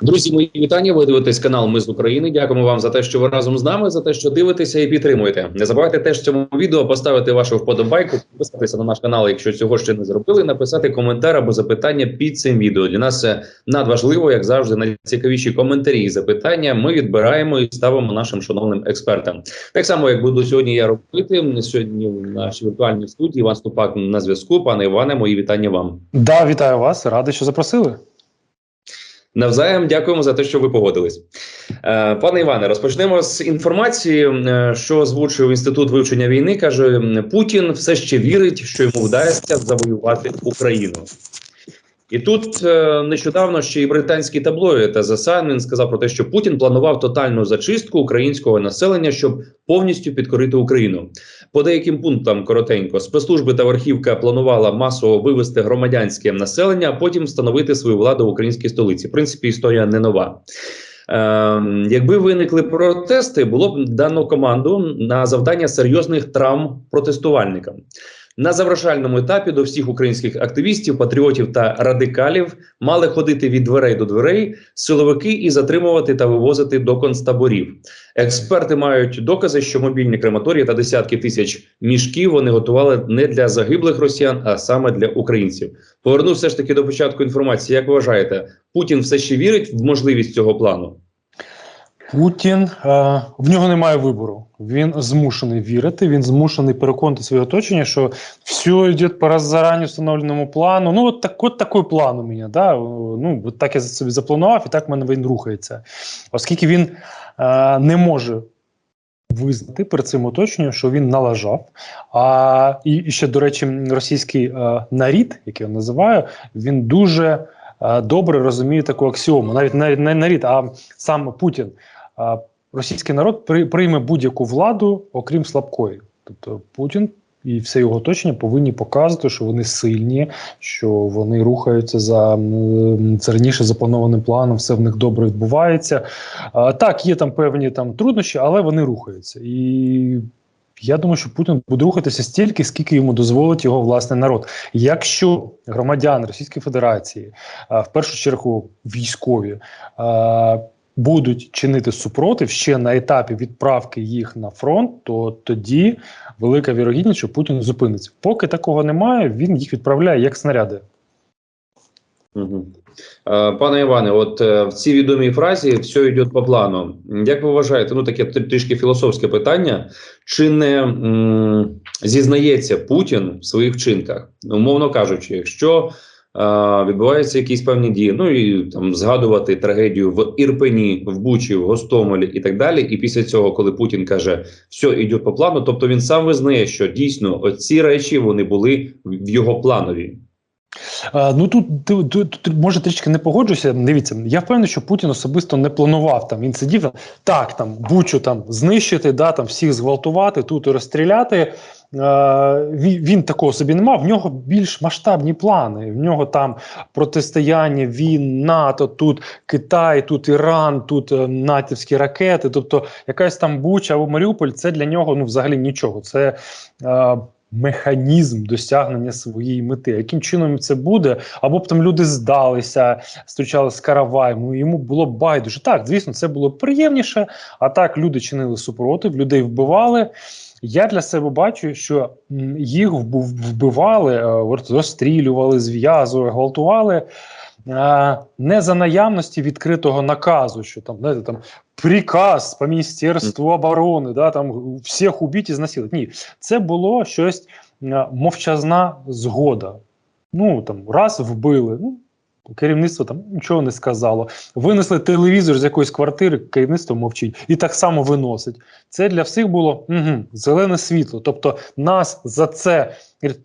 Друзі, мої вітання. Ви дивитесь канал Ми з України. Дякуємо вам за те, що ви разом з нами, за те, що дивитеся і підтримуєте. Не забувайте теж цьому відео поставити вашу вподобайку, підписатися на наш канал, якщо цього ще не зробили. Написати коментар або запитання під цим відео. Для нас це надважливо, як завжди, найцікавіші коментарі і запитання. Ми відбираємо і ставимо нашим шановним експертам. Так само, як буду сьогодні я робити сьогодні в нашій віртуальній студії. Іван Ступак на зв'язку. Пане Іване, мої вітання вам. Да, вітаю вас. Радий, що запросили. Навзаєм дякуємо за те, що ви погодились, Е, пане Іване. Розпочнемо з інформації, е, що озвучив інститут вивчення війни. каже Путін все ще вірить, що йому вдасться завоювати Україну. І тут е, нещодавно ще й таблоїд та The він сказав про те, що Путін планував тотальну зачистку українського населення, щоб повністю підкорити Україну. По деяким пунктам коротенько спецслужби та верхівка планувала масово вивести громадянське населення, а потім встановити свою владу в українській столиці. В принципі, історія не нова. Е, якби виникли протести, було б дано команду на завдання серйозних травм протестувальникам. На завершальному етапі до всіх українських активістів, патріотів та радикалів мали ходити від дверей до дверей силовики і затримувати та вивозити до концтаборів. Експерти мають докази, що мобільні крематорії та десятки тисяч мішків вони готували не для загиблих росіян, а саме для українців. Поверну все ж таки до початку інформації. Як вважаєте, Путін все ще вірить в можливість цього плану? Путін е, в нього немає вибору. Він змушений вірити. Він змушений переконати своє оточення, що все йде по зарані встановленому плану. Ну от так, от такий план у мене. Да? Ну от так я собі запланував, і так в мене він рухається, оскільки він е, не може. Визнати перед цим оточенням, що він налажав. А і, і ще, до речі, російський е, нарід, який я називаю, він дуже е, добре розуміє таку аксіому. Навіть навіть не нарід, а сам Путін. Російський народ при, прийме будь-яку владу, окрім слабкої. Тобто Путін і все його оточення повинні показувати, що вони сильні, що вони рухаються за це раніше запланованим планом, все в них добре відбувається. А, так, є там певні там труднощі, але вони рухаються. І я думаю, що Путін буде рухатися стільки, скільки йому дозволить його власний народ. Якщо громадяни Російської Федерації, а, в першу чергу військові, а, будуть чинити супротив ще на етапі відправки їх на фронт, то тоді велика вірогідність, що Путін зупиниться. Поки такого немає, він їх відправляє як снаряди. Угу. Пане Іване, от е, в цій відомій фразі все йде по плану. Як ви вважаєте, ну таке трішки філософське питання, чи не м зізнається Путін в своїх вчинках? Умовно кажучи, якщо е відбуваються якісь певні дії, ну і там згадувати трагедію в Ірпені, в Бучі, в Гостомелі і так далі. І після цього, коли Путін каже, все йде по плану, тобто він сам визнає, що дійсно оці речі вони були в його планові. А, ну тут, тут, тут може трішки не погоджуся. Дивіться, я впевнений, що Путін особисто не планував там. Він сидів так, там бучу там знищити, да там всіх зґвалтувати, тут розстріляти. Е, він, він такого собі не мав. В нього більш масштабні плани. В нього там протистояння він, НАТО, тут Китай, тут Іран, тут е, натівські ракети. Тобто, якась там Буча або Маріуполь, це для нього ну взагалі нічого. Це е, механізм досягнення своєї мети. Яким чином це буде? Або б там люди здалися, стучали з караваєм, йому було байдуже. Так, звісно, це було приємніше. А так люди чинили супротив, людей вбивали. Я для себе бачу, що їх вбивали, е, розстрілювали, зв'язували, гвалтували. Не за наявності відкритого наказу, що там знаєте, там приказ по міністерству оборони, да там всіх убити і знасилити. Ні, це було щось мовчазна згода. Ну там раз вбили. Ну керівництво там нічого не сказало. Винесли телевізор з якоїсь квартири, керівництво мовчить і так само виносить. Це для всіх було угу, зелене світло. Тобто нас за це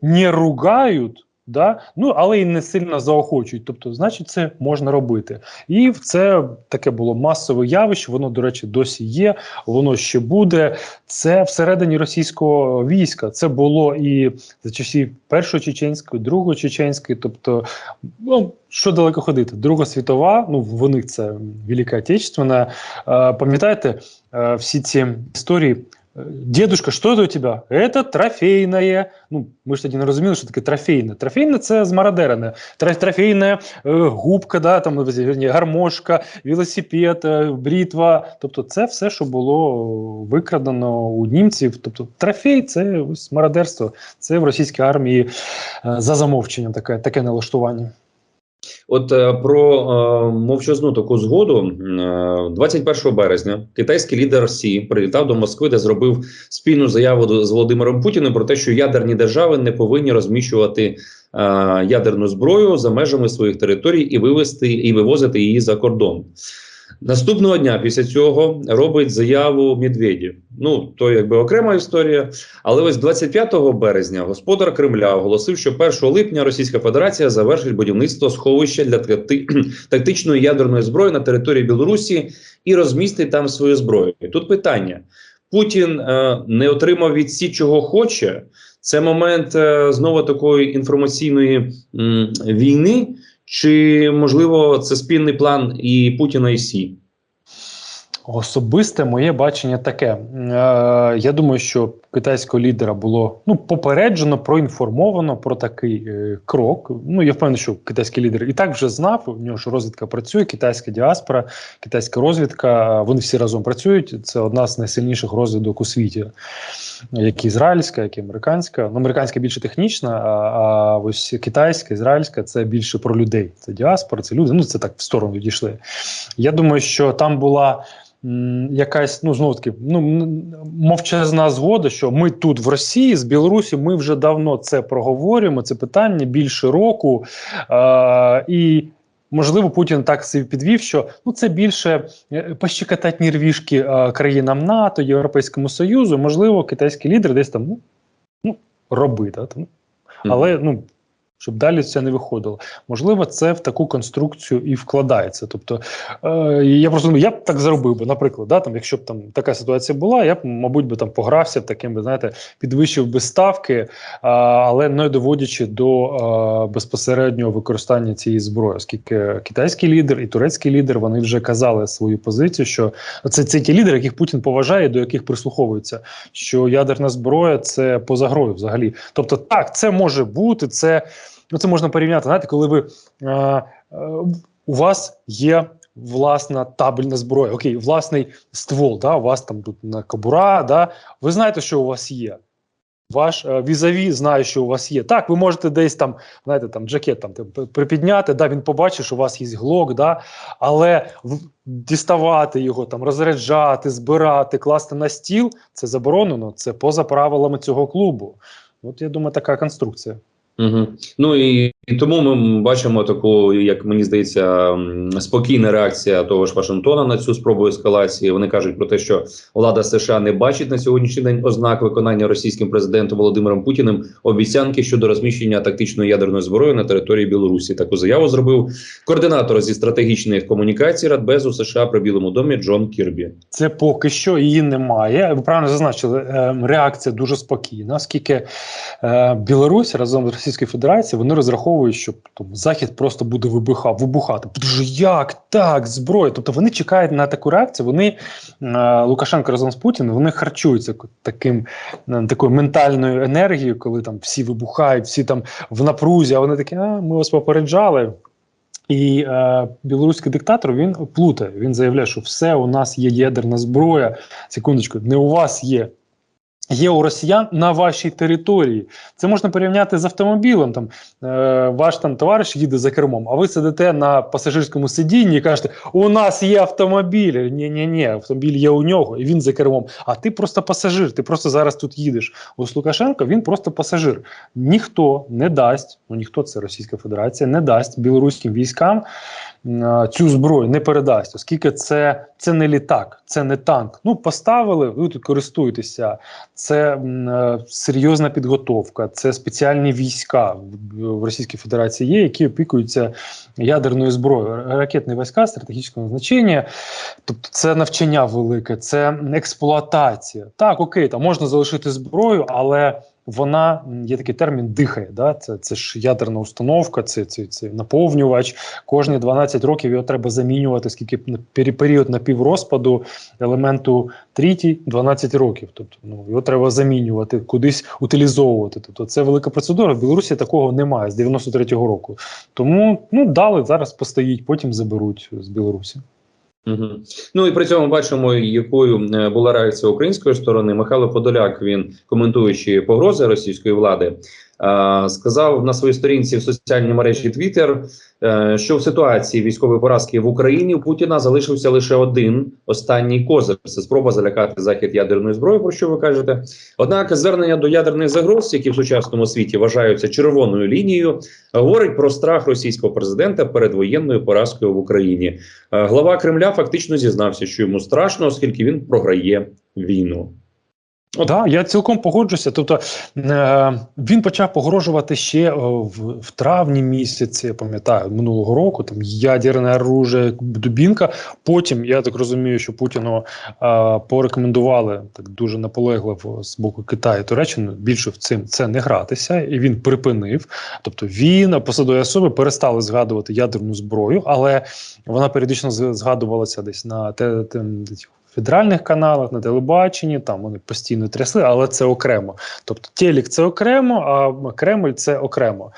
не ругають. Да? Ну, але і не сильно заохочують. Тобто, значить, це можна робити. І це таке було масове явище. Воно, до речі, досі є. Воно ще буде. Це всередині російського війська. Це було і за часів першої чеченської, другої чеченської. Тобто, ну що далеко ходити? Друга світова. Ну в них це Велика Отечественна. Е, Пам'ятаєте е, всі ці історії Дедушка, що це у тебе? Це трофейне. Ну, ми ж тоді не розуміли, що таке трофейне. Трофейне це змародерене. Тро- Трофейне е, губка, да, там, вірні, гармошка, велосипед, е, брітва. Тобто це все, що було викрадено у німців. Тобто трофей це ось мародерство. Це в російській армії е, за замовченням таке, таке налаштування. От е, про е, мовчазну таку згоду е, 21 березня китайський лідер Сі прилітав до Москви, де зробив спільну заяву з Володимиром Путіним про те, що ядерні держави не повинні розміщувати е, ядерну зброю за межами своїх територій і вивести і вивозити її за кордон. Наступного дня після цього робить заяву Медведєв. Ну то якби окрема історія. Але ось 25 березня господар Кремля оголосив, що 1 липня Російська Федерація завершить будівництво сховища для тактичної ядерної зброї на території Білорусі і розмістить там свою зброю. Тут питання: Путін е, не отримав від Сі, чого хоче. Це момент е, знову такої інформаційної м, війни, чи можливо це спільний план і Путіна і Сі? Особисте моє бачення таке. Е, я думаю, що китайського лідера було ну попереджено, проінформовано про такий е, крок. Ну я впевнений, що китайський лідер і так вже знав. У нього ж розвідка працює, китайська діаспора, китайська розвідка. Вони всі разом працюють. Це одна з найсильніших розвідок у світі, як ізраїльська, як і американська. Ну, американська більше технічна, а, а ось китайська, ізраїльська це більше про людей. Це діаспора, це люди. Ну це так в сторону дійшли. Я думаю, що там була. Якась ну знову таки ну мовчазна згода, що ми тут в Росії з Білорусі ми вже давно це проговорюємо. Це питання більше року, е, і можливо Путін так собі підвів, що ну це більше е, пощекотати нервішки е, країнам НАТО, Європейському Союзу. Можливо, китайський лідер десь там ну, ну роби, да, там. але ну. Щоб далі це не виходило. Можливо, це в таку конструкцію і вкладається. Тобто, е, я просто я б так зробив би, наприклад, да, там, якщо б там така ситуація була, я б, мабуть, би там погрався таким, би, знаєте, підвищив би ставки, а, але не доводячи до а, безпосереднього використання цієї зброї, оскільки китайський лідер і турецький лідер вони вже казали свою позицію, що це, це ті лідери, яких Путін поважає, до яких прислуховується, що ядерна зброя це поза грою взагалі. Тобто, так, це може бути, це. Ну, це можна порівняти. Знаєте, коли ви е, е, у вас є власна табельна зброя, окей, власний ствол, да, у вас там тут на кобура, да, ви знаєте, що у вас є. Ваш е, візаві знає, що у вас є. Так, ви можете десь там, знаєте, там джакет там припідняти, да, він побачить, що у вас є глок, да, але діставати його, там, розряджати, збирати, класти на стіл це заборонено, це поза правилами цього клубу. От я думаю, така конструкція. Угу. Ну і, і тому ми бачимо таку, як мені здається, спокійна реакція того ж Вашингтона на цю спробу ескалації. Вони кажуть про те, що влада США не бачить на сьогоднішній день ознак виконання російським президентом Володимиром Путіним обіцянки щодо розміщення тактичної ядерної зброї на території Білорусі. Таку заяву зробив координатор зі стратегічних комунікацій Радбезу США при Білому домі Джон Кірбі. Це поки що її немає. Ви правильно зазначили, е, реакція дуже спокійна, оскільки е, Білорусь разом з Російською Федерацією вони розраховують, що там, Захід просто буде вибуха, вибухати. Як так, зброя. Тобто вони чекають на таку реакцію. Вони е, Лукашенко разом з Путіним вони харчуються таким е, такою ментальною енергією, коли там всі вибухають, всі там в напрузі. А вони такі, а ми вас попереджали. І е, білоруський диктатор він плутає. Він заявляє, що все у нас є ядерна зброя. Секундочку, не у вас є. Є у росіян на вашій території. Це можна порівняти з автомобілем. Там е, ваш там товариш їде за кермом, а ви сидите на пасажирському сидінні і кажете: у нас є автомобіль. Ні, ні, ні, автомобіль є у нього, і він за кермом. А ти просто пасажир. Ти просто зараз тут їдеш. Ось Лукашенко він просто пасажир. Ніхто не дасть, ну ніхто це Російська Федерація, не дасть білоруським військам цю зброю, не передасть, оскільки це, це не літак, це не танк. Ну поставили, ви тут користуєтеся. Це серйозна підготовка, це спеціальні війська в Російській Федерації є, які опікуються ядерною зброєю. Ракетні війська стратегічного значення, тобто це навчання велике, це експлуатація. Так, окей, там можна залишити зброю, але вона є такий термін дихає. Да? Це, це ж ядерна установка, це, це, це наповнювач. Кожні 12 років його треба замінювати, скільки на період напіврозпаду елементу трітій 12 років. Тобто ну, його треба замінювати, кудись утилізовувати. Тобто це велика процедура. В Білорусі такого немає з 93-го року. Тому ну, дали, зараз постоїть, потім заберуть з Білорусі. Угу. Ну і при цьому бачимо, якою е, була реакція української сторони. Михайло Подоляк, він коментуючи погрози російської влади, сказав на своїй сторінці в соціальній мережі Twitter, е, що в ситуації військової поразки в Україні у Путіна залишився лише один останній козир. Це спроба залякати захід ядерною зброєю, про що ви кажете. Однак звернення до ядерних загроз, які в сучасному світі вважаються червоною лінією, говорить про страх російського президента перед воєнною поразкою в Україні. Е, Глава Кремля фактично зізнався, що йому страшно, оскільки він програє війну. Так, да, я цілком погоджуся. Тобто е, він почав погрожувати ще е, в, в травні місяці, я пам'ятаю, минулого року там ядерне оружие, дубінка. Потім я так розумію, що Путіну е, порекомендували так дуже наполегливо з боку Китаю Туреччини більше в цим це не гратися, і він припинив. Тобто він посадові особи перестали згадувати ядерну зброю, але вона періодично згадувалася десь на те, те, федеральних каналах, на телебаченні, там вони постійно трясли, але це окремо. Тобто Телік це окремо, а Кремль це окремо.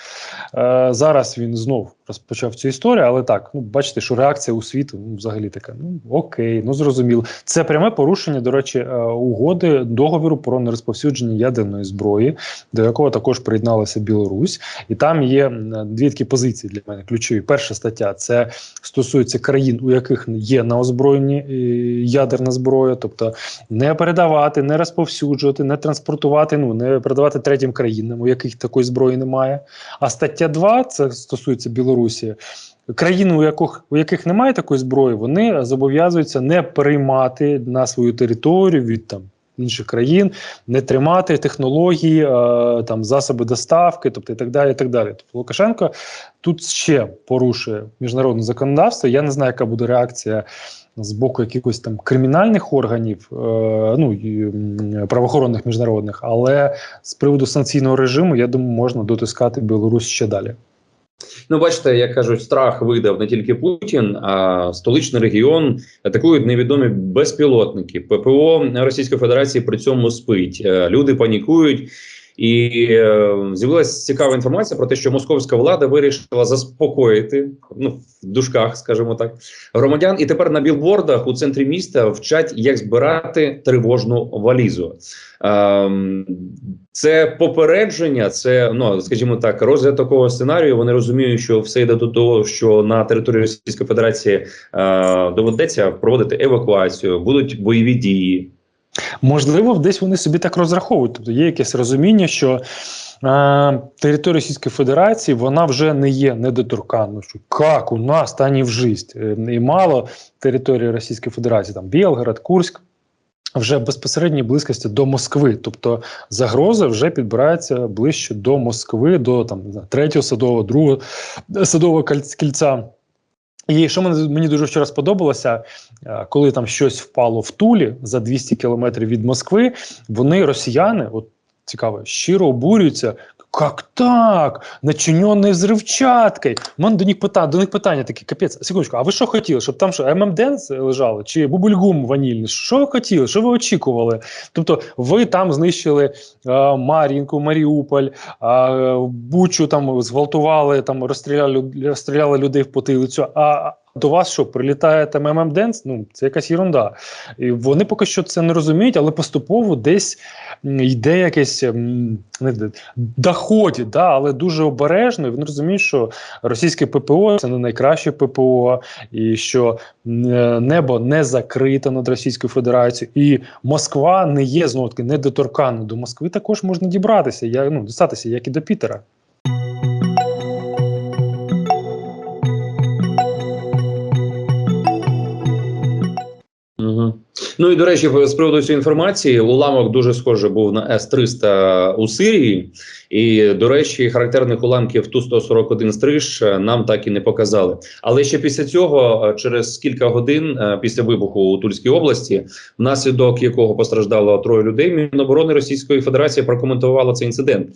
Е, зараз він знов розпочав цю історію, але так, ну бачите, що реакція у світу ну, взагалі така: ну окей, ну зрозуміло. Це пряме порушення, до речі, е, угоди договіру про нерозповсюдження ядерної зброї, до якого також приєдналася Білорусь, і там є дві такі позиції для мене ключові. Перша стаття це стосується країн, у яких є на озброєнні е, ядерна зброя, тобто не передавати, не розповсюджувати, не транспортувати, ну не передавати третім країнам, у яких такої зброї немає. А стаття 2, це стосується Білорусі. Країни, у яких, у яких немає такої зброї, вони зобов'язуються не приймати на свою територію від там інших країн, не тримати технології, е, там засоби доставки, тобто і так далі. І так далі. Тобто Лукашенко тут ще порушує міжнародне законодавство. Я не знаю, яка буде реакція з боку якихось там кримінальних органів, е, ну правоохоронних міжнародних, але з приводу санкційного режиму, я думаю, можна дотискати Білорусь ще далі. Ну, бачите, як кажуть, страх видав не тільки Путін, а столичний регіон атакують невідомі безпілотники. ППО Російської Федерації при цьому спить. Е, Люди панікують. І е, з'явилася цікава інформація про те, що московська влада вирішила заспокоїти ну в дужках, скажімо так, громадян. І тепер на білбордах у центрі міста вчать, як збирати тривожну валізу. Ем, це попередження, це ну скажімо так, розгляд такого сценарію. Вони розуміють, що все йде до того, що на території Російської Федерації е, доведеться проводити евакуацію, будуть бойові дії. Можливо, десь вони собі так розраховують. Тобто є якесь розуміння, що е, територія Російської Федерації вона вже не є недоторканною. Як у нас та не в жисть. Е, І мало території Російської Федерації, там Білгород, Курськ. Вже безпосередній близькості до Москви, тобто загроза вже підбирається ближче до Москви, до там третього садового, другого садового кільця. І що мені, дуже вчора сподобалося, е, коли там щось впало в Тулі за 200 кілометрів від Москви, вони, росіяни, от цікаво, щиро обурюються. Як так? Начинений взривчаткою. У мене до них питання, до них питання таке, капець, секундочку, а ви що хотіли? Щоб там що, ММДенс лежало? Чи бубульгум ванільний? Що ви хотіли? Що ви очікували? Тобто ви там знищили е, Мар'їнку, Маріуполь, е, Бучу там зґвалтували, там розстріляли, розстріляли людей в потилицю, а до вас що, прилітає там ММДенс? Ну, це якась ерунда. І вони поки що це не розуміють, але поступово десь йде якесь не знаю, да, але дуже обережно. І вони розуміють, що російське ППО це не найкраще ППО, і що небо не закрите над Російською Федерацією, і Москва не є знову таки недоторканною. До Москви також можна дібратися, я, ну, дістатися, як і до Пітера. Ну і до речі, з приводу цієї інформації, уламок дуже схожий був на С-300 у Сирії. І, до речі, характерних уламків Ту-141 стриж е, нам так і не показали. Але ще після цього, е, через кілька годин е, після вибуху у Тульській області, внаслідок якого постраждало троє людей, Міноборони Російської Федерації прокоментувало цей інцидент.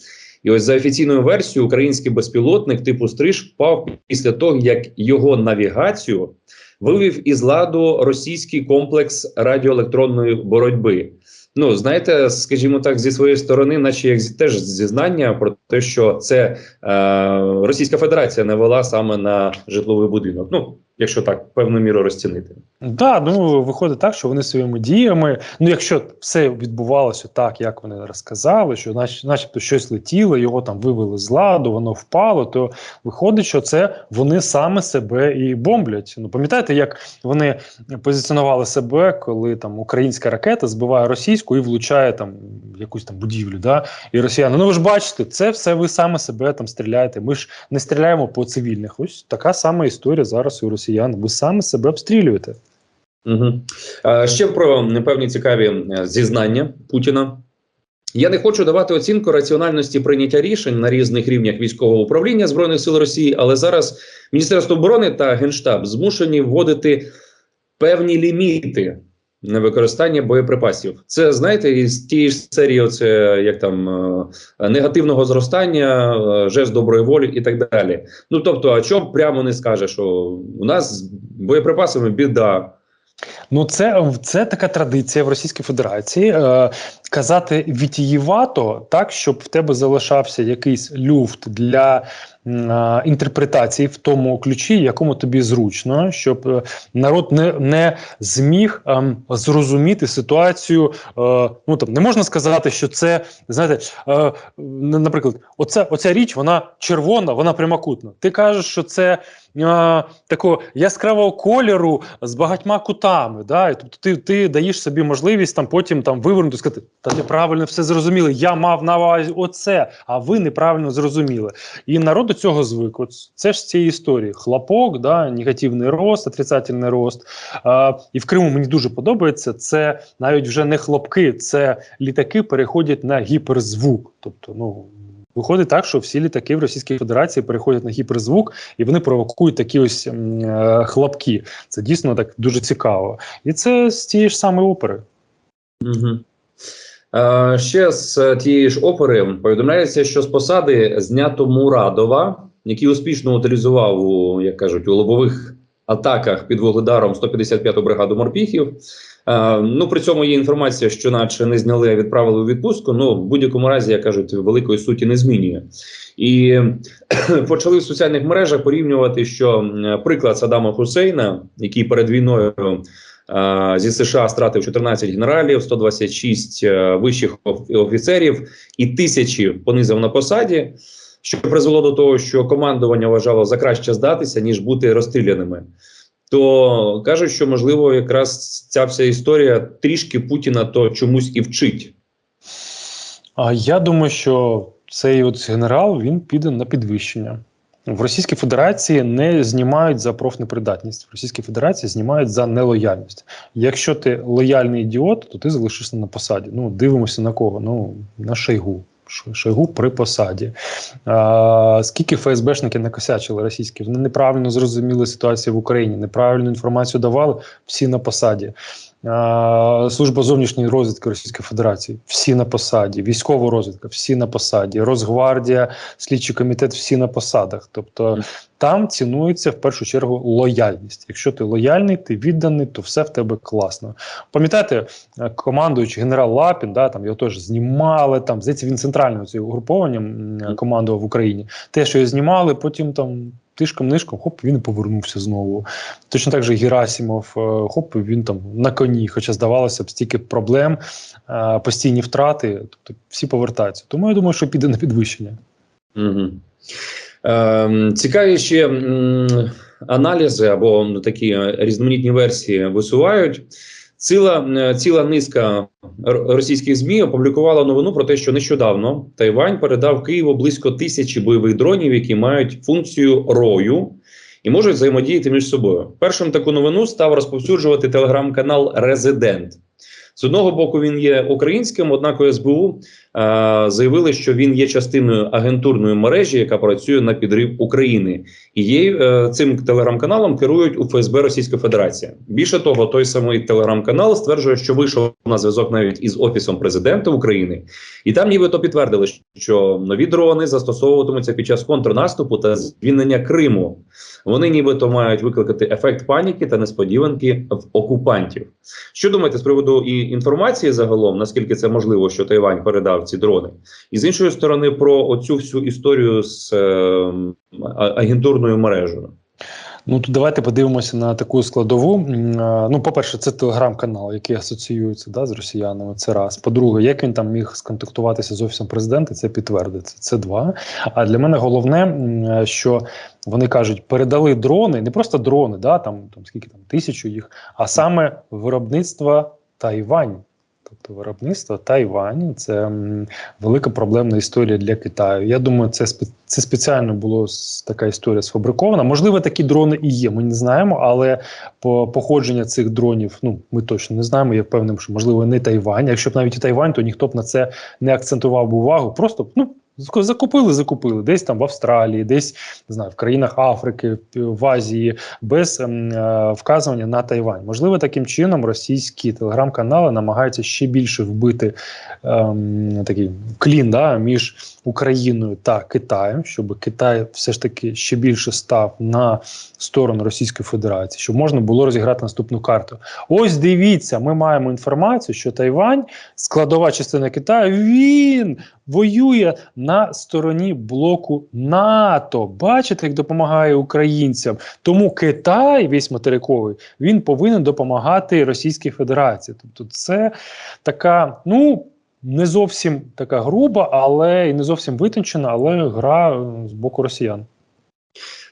І ось за офіційною версією, український безпілотник типу стриж впав після того, як його навігацію вивів із ладу російський комплекс радіоелектронної боротьби. Ну, знаєте, скажімо так, зі своєї сторони, наче як теж зізнання про те, що це е, Російська Федерація навела саме на житловий будинок. Ну, якщо так певну міру розцінити. Да, ну виходить так, що вони своїми діями, ну якщо все відбувалося так, як вони розказали, що нач, начебто щось летіло, його там вивели з ладу, воно впало, то виходить, що це вони саме себе і бомблять. Ну пам'ятаєте, як вони позиціонували себе, коли там українська ракета збиває російську і влучає там якусь там будівлю, да? і росіяни. Ну ви ж бачите, це все ви саме себе там стріляєте. Ми ж не стріляємо по цивільних. Ось така сама історія зараз у росіян. Ви саме себе обстрілюєте. Угу. Ще про певні цікаві е, зізнання Путіна. Я не хочу давати оцінку раціональності прийняття рішень на різних рівнях військового управління збройних сил Росії, але зараз Міністерство оборони та Генштаб змушені вводити певні ліміти використання боєприпасів. Це знаєте, із тієї ж серії, оце як там е, негативного зростання, е, жест доброї волі і так далі. Ну тобто, а чому прямо не скаже, що у нас з боєприпасами біда. Ну, це, це така традиція в Російській Федерації е, казати вітієвато так, щоб в тебе залишався якийсь люфт для інтерпретації в тому ключі, якому тобі зручно, щоб е, народ не, не зміг ем, зрозуміти ситуацію. Е, ну там не можна сказати, що це знаєте, е, наприклад, оця, оця річ вона червона, вона прямокутна. Ти кажеш, що це е, такого яскравого кольору з багатьма кутами. Да? Тобто ти, ти даєш собі можливість там потім там вивернути сказати, та неправильно все зрозуміли. Я мав на увазі оце, а ви неправильно зрозуміли. І народ до цього звик. От це ж з цієї історії. Хлопок, да, негативний рост, отрицательний рост. А, і в Криму мені дуже подобається. Це навіть вже не хлопки, це літаки переходять на гіперзвук. Тобто, ну. Виходить так, що всі літаки в Російській Федерації переходять на гіперзвук, і вони провокують такі ось е, хлопки. Це дійсно так дуже цікаво. І це з тієї ж самої опери. Угу. Е, ще з тієї ж опери повідомляється, що з посади знято Мурадова, який успішно утилізував у, як кажуть, у лобових атаках під вугледаром 155-ту бригаду морпіхів. Е, ну при цьому є інформація, що наче не зняли, а відправили у відпустку. Ну в будь-якому разі, як кажуть, великої суті не змінює. І почали в соціальних мережах порівнювати, що приклад Саддама Хусейна, який перед війною зі США стратив 14 генералів, 126 е, вищих офіцерів і тисячі понизив на посаді, що призвело до того, що командування вважало за краще здатися, ніж бути розстріляними. То кажуть, що можливо, якраз ця вся історія трішки Путіна то чомусь і вчить. А я думаю, що цей от генерал він піде на підвищення. В Російській Федерації не знімають за профнепридатність. В Російській Федерації знімають за нелояльність. Якщо ти лояльний ідіот, то ти залишишся на посаді. Ну, дивимося на кого? Ну, на Шойгу. Шойгу при посаді. А, скільки ФСБшники накосячили російські? Вони неправильно зрозуміли ситуацію в Україні, неправильну інформацію давали, всі на посаді. Служба зовнішньої розвідки Російської Федерації всі на посаді, військова розвідка всі на посаді, Росгвардія, слідчий комітет всі на посадах. Тобто там цінується в першу чергу лояльність. Якщо ти лояльний, ти відданий, то все в тебе класно. Пам'ятаєте, е, командуючий генерал Лапін, да, там його теж знімали. Там здається, він центральним цим угрупованням командував в Україні. Те, що його знімали, потім там. Тишком нишком, хоп, він повернувся знову. Точно так же Герасимов, е, хоп, він там на коні, хоча здавалося б, стільки проблем, е, постійні втрати, тобто всі повертаються. Тому я думаю, що піде на підвищення. Угу. Ем, цікаві ще аналізи або такі е, різноманітні версії висувають. Ціла, е, ціла низка російських ЗМІ опублікувала новину про те, що нещодавно Тайвань передав Києву близько тисячі бойових дронів, які мають функцію рою і можуть взаємодіяти між собою. Першим таку новину став розповсюджувати телеграм-канал Резидент. З одного боку він є українським, однак СБУ заявили, що він є частиною агентурної мережі, яка працює на підрив України, і є е, цим телеграм-каналом керують у ФСБ Російська Федерація. Більше того, той самий телеграм-канал стверджує, що вийшов на зв'язок навіть із офісом президента України, і там нібито підтвердили, що нові дрони застосовуватимуться під час контрнаступу та звільнення Криму. Вони нібито мають викликати ефект паніки та несподіванки в окупантів. Що думаєте з приводу і інформації загалом, наскільки це можливо, що Тайвань передав ці дрони, і з іншої сторони, про оцю всю історію з е, агентурною мережею? Ну тут давайте подивимося на таку складову. Е, Ну, по-перше, це телеграм-канал, який асоціюється да, з росіянами. Це раз. По-друге, як він там міг сконтактуватися з офісом президента, це підтвердиться. Це два. А для мене головне, е, що вони кажуть, передали дрони, не просто дрони, да, там, там скільки там тисячу їх, а саме виробництва Тайвань. Виробництво Тайвань це велика проблемна історія для Китаю. Я думаю, це спе- це спеціально було така історія сфабрикована. Можливо, такі дрони і є. Ми не знаємо, але по походження цих дронів, ну ми точно не знаємо. Я впевнений, що можливо не Тайвань. Якщо б навіть і Тайвань, то ніхто б на це не акцентував увагу. Просто ну. Закупили, закупили десь там в Австралії, десь не знаю, в країнах Африки, в Азії, без ем, е, вказування на Тайвань. Можливо, таким чином російські телеграм-канали намагаються ще більше вбити ем, такий клін да, між Україною та Китаєм, щоб Китай все ж таки ще більше став на сторону Російської Федерації, щоб можна було розіграти наступну карту. Ось дивіться, ми маємо інформацію, що Тайвань, складова частина Китаю, він воює на стороні блоку НАТО. Бачите, як допомагає українцям. Тому Китай, весь материковий, він повинен допомагати Російській Федерації. Тобто, це така, ну. Не зовсім така груба, але і не зовсім витончена, але гра з боку росіян.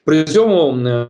При цьому е,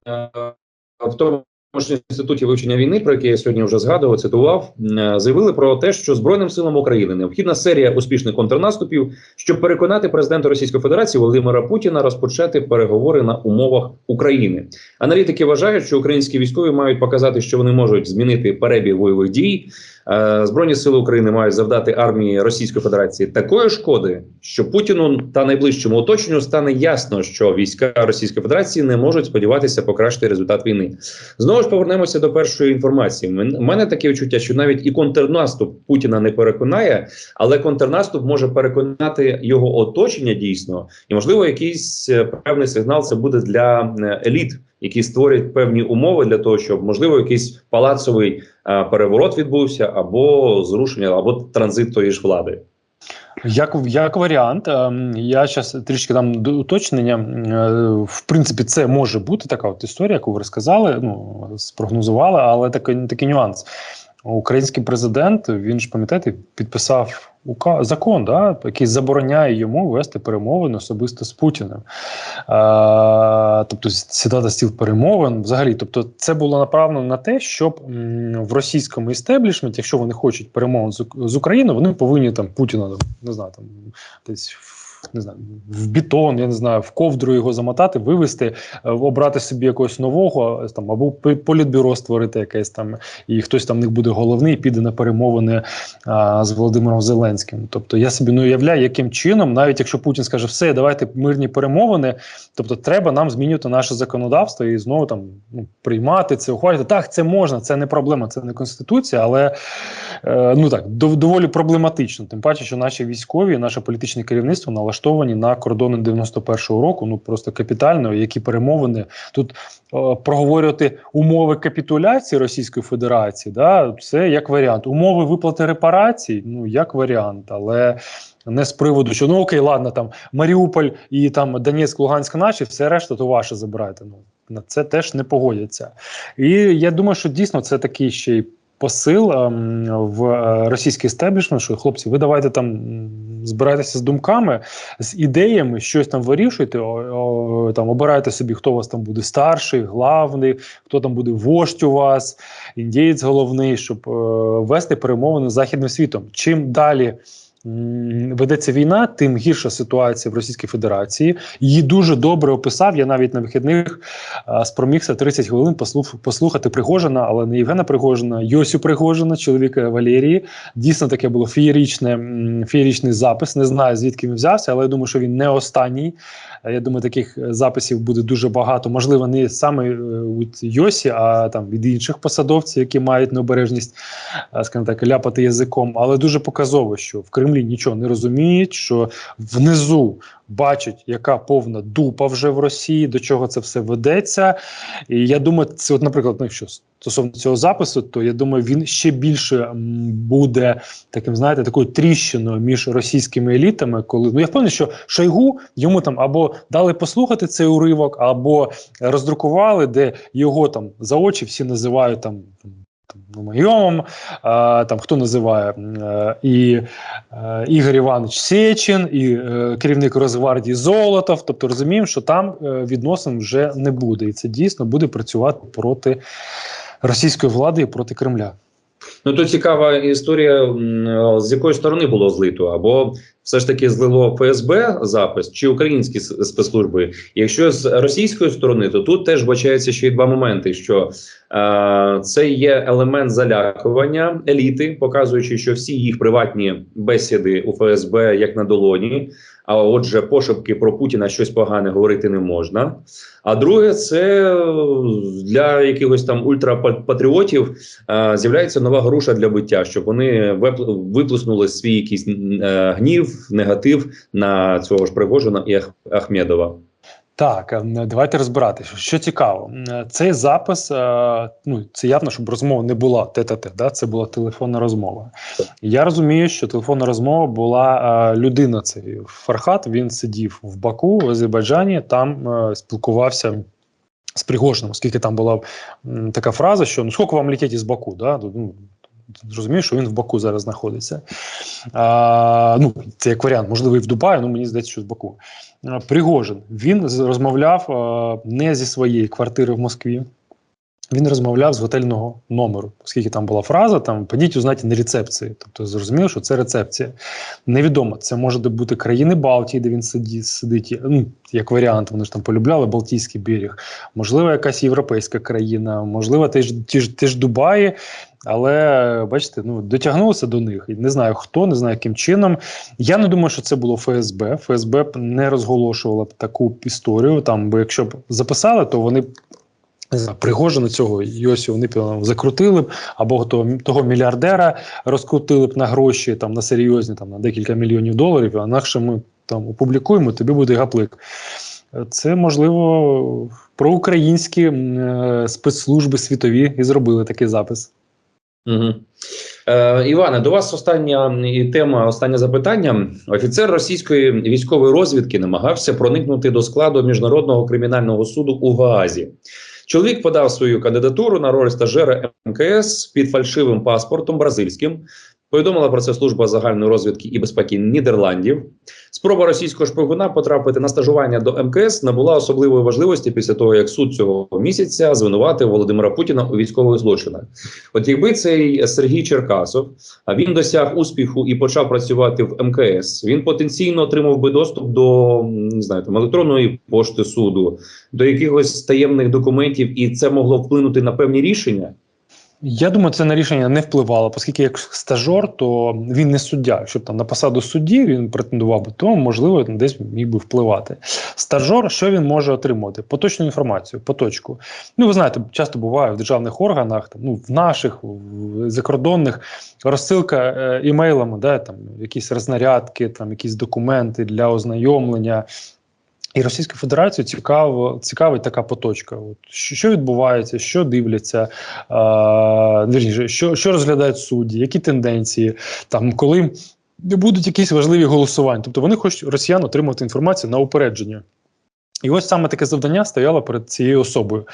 в тому ж інституті вивчення війни, про який я сьогодні вже згадував, цитував, е, заявили про те, що Збройним силам України необхідна серія успішних контрнаступів, щоб переконати президента Російської Федерації Володимира Путіна розпочати переговори на умовах України. Аналітики вважають, що українські військові мають показати, що вони можуть змінити перебіг бойових дій. Е, Збройні сили України мають завдати армії Російської Федерації такої шкоди, що Путіну та найближчому оточенню стане ясно, що війська Російської Федерації не можуть сподіватися покращити результат війни. Знову ж повернемося до першої інформації. У мене таке відчуття, що навіть і контрнаступ Путіна не переконає, але контрнаступ може переконати його оточення дійсно, і можливо, якийсь е, певний сигнал це буде для е, еліт, які створять певні умови для того, щоб можливо якийсь палацовий е, переворот відбувся, або зрушення, або транзит тої ж влади. Як, як варіант, ем, я зараз трішки дам уточнення. Е, В принципі, це може бути така от історія, яку ви розказали, ну спрогнозували, але такий, такий нюанс. Український президент, він ж пам'ятаєте, підписав ука- закон, да, який забороняє йому вести перемовини особисто з Путіним. А, тобто сідати стіл перемовин взагалі. Тобто, це було направлено на те, щоб в російському істеблішменті, якщо вони хочуть перемовин з, з Україною, вони повинні там Путіна не знаю, там десь. Не знаю, в бетон, я не знаю, в ковдру його замотати, вивести, е, обрати собі якогось нового, е, там або політбюро створити якесь там, і хтось там в них буде головний, піде на перемовини а, з Володимиром Зеленським. Тобто я собі не уявляю, яким чином, навіть якщо Путін скаже, все, давайте мирні перемовини, тобто треба нам змінювати наше законодавство і знову там ну, приймати це, ухвалювати. Так, це можна, це не проблема, це не конституція, але е, ну так дов- доволі проблематично. Тим паче, що наші військові, наше політичне керівництво налаштовані на кордони 91-го року. Ну просто капітально, які перемовини тут е, проговорювати умови капітуляції Російської Федерації, да, це як варіант. Умови виплати репарацій, ну як варіант, але не з приводу, що ну окей, ладно, там Маріуполь і там Донецьк, Луганськ, наші, все решта, то ваше забирайте. Ну на це теж не погодяться. І я думаю, що дійсно це такий ще й посил в е, російський стеблішмент, що хлопці, ви давайте там збирайтеся з думками, з ідеями, щось там вирішуйте, о, о, там обирайте собі, хто у вас там буде старший, главний, хто там буде вождь у вас, індієць головний, щоб е, вести перемовини з західним світом. Чим далі ведеться війна, тим гірша ситуація в Російській Федерації. Її дуже добре описав. Я навіть на вихідних спромігся 30 хвилин послухати Пригожина, але не Євгена Пригожина, Йосю Пригожина, чоловіка Валерії. Дійсно, таке було феєричне, м, феєричний запис. Не знаю звідки він взявся, але я думаю, що він не останній. Я думаю, таких записів буде дуже багато. Можливо, не саме е, від Йосі, а там від інших посадовців, які мають необережність, е, скажімо так, ляпати язиком. Але дуже показово, що в Кремлі нічого не розуміють, що внизу бачать, яка повна дупа вже в Росії, до чого це все ведеться. І я думаю, це, от, наприклад, ну, якщо стосовно цього запису, то я думаю, він ще більше буде таким, знаєте, такою тріщиною між російськими елітами, коли ну я впевнений, що Шойгу йому там або дали послухати цей уривок, або роздрукували, де його там за очі всі називають там. Там, Майомом, там хто називає е, і е, Ігор Іванович Сечин, і е, керівник Росгвардії Золотов. Тобто розуміємо, що там відносин вже не буде, і це дійсно буде працювати проти російської влади і проти Кремля. Ну тут цікава історія, з якої сторони було злито, або все ж таки злило ФСБ запис чи українські спецслужби. Якщо з російської сторони, то тут теж бачається ще й два моменти: що е, це є елемент залякування еліти, показуючи, що всі їх приватні бесіди у ФСБ як на долоні. А отже, пошепки про Путіна щось погане говорити не можна. А друге, це е, для якихось там ультрапатріотів е, з'являється нова груша для биття, щоб вони виплеснули свій якийсь е, гнів, негатив на цього ж Пригожина і Ахмєдова. Так, ем, давайте розбиратися. Що цікаво, цей запис, е, ну це явно, щоб розмова не була тет-а-тет, да? це була телефонна розмова. Я розумію, що телефонна розмова була е, людина. Цей Фархат. Він сидів в Баку в Азербайджані, там е, спілкувався. З Пригожним, оскільки там була м, така фраза, що ну скільки вам летіти з Баку? Да? Ну, Зрозумів, що він в Баку зараз знаходиться. А, ну, це як варіант, можливо, і в Дубаї, ну мені здається, що з Баку. А, Пригожин він розмовляв а, не зі своєї квартири в Москві. Він розмовляв з готельного номеру, оскільки там була фраза, там подіть узнати на рецепції. Тобто зрозуміло, що це рецепція. Невідомо, це може бути країни Балтії, де він сидить, сидить ну, як варіант, вони ж там полюбляли Балтійський берег, можливо, якась європейська країна, можливо, ті ж, ті ж Дубаї. Але бачите, ну дотягнувся до них. Не знаю хто, не знаю яким чином. Я не думаю, що це було ФСБ. ФСБ б не розголошувала б таку історію. Там, бо якщо б записали, то вони не знаю, Пригожина цього Йосі вони закрутили б, або того, того мільярдера розкрутили б на гроші, там на серйозні, там на декілька мільйонів доларів. А інакше ми там опублікуємо, тобі буде гаплик. Це можливо проукраїнські е, спецслужби світові і зробили такий запис. Угу. Е, Іване, до вас остання тема, останнє запитання. Офіцер російської військової розвідки намагався проникнути до складу міжнародного кримінального суду у Гаазі. Чоловік подав свою кандидатуру на роль стажера МКС під фальшивим паспортом бразильським. Повідомила про це служба загальної розвідки і безпеки Нідерландів. Спроба російського шпигуна потрапити на стажування до МКС набула особливої важливості після того, як суд цього місяця звинуватив Володимира Путіна у військових злочинах. От якби цей Сергій Черкасов а він досяг успіху і почав працювати в МКС, він потенційно отримав би доступ до не знаю, там, електронної пошти суду, до якихось таємних документів, і це могло вплинути на певні рішення. Я думаю, це на рішення не впливало, оскільки як стажор, то він не суддя. Якщо б там на посаду судді він претендував би, то можливо десь міг би впливати. Стажор, що він може отримувати? Поточну інформацію, поточку. Ну, ви знаєте, часто буває в державних органах, там, ну, в наших, в закордонних розсилка е, імейлами, да, там, якісь рознарядки, там, якісь документи для ознайомлення. І Російську Федерацію цікаво, цікавить така поточка. От, що, відбувається, що дивляться, е, що, що розглядають судді, які тенденції, там, коли будуть якісь важливі голосування. Тобто вони хочуть росіян отримати інформацію на упередження. І ось саме таке завдання стояло перед цією особою.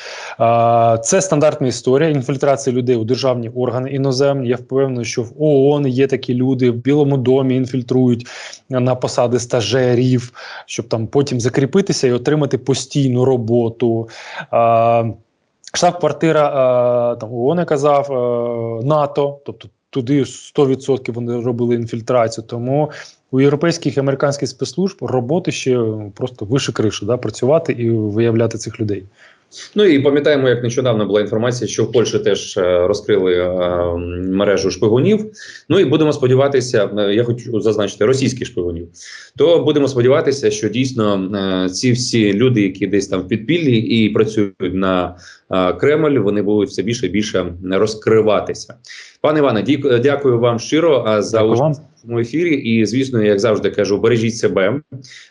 Це стандартна історія інфільтрації людей у державні органи іноземні. Я впевнений, що в ООН є такі люди, в Білому домі інфільтрують на посади стажерів, щоб там потім закріпитися і отримати постійну роботу. Штаб-квартира там ООН казав е, НАТО, тобто туди 100% вони робили інфільтрацію. Тому у європейських і американських спецслужб роботи ще просто вище криші, да, працювати і виявляти цих людей. Ну і пам'ятаємо, як нещодавно була інформація, що в Польщі теж е, розкрили е, мережу шпигунів. Ну і будемо сподіватися, е, я хочу зазначити російських шпигунів. То будемо сподіватися, що дійсно ці всі люди, які десь там в підпіллі і працюють на Кремль, вони будуть все більше і більше розкриватися. Пане Іване, дякую вам щиро за участь вам. ефірі. І звісно, як завжди кажу, бережіть себе.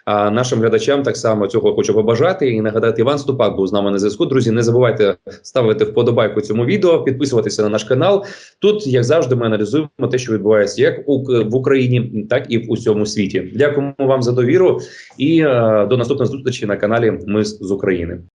А нашим глядачам так само цього хочу побажати і нагадати. Іван Ступак був з нами на зв'язку. Друзі, не забувайте ставити вподобайку цьому відео, підписуватися на наш канал. Тут, як завжди, ми аналізуємо те, що відбувається як в Україні, так і в усьому світі. Дякуємо вам за довіру і е, до наступної зустрічі на каналі Ми з України.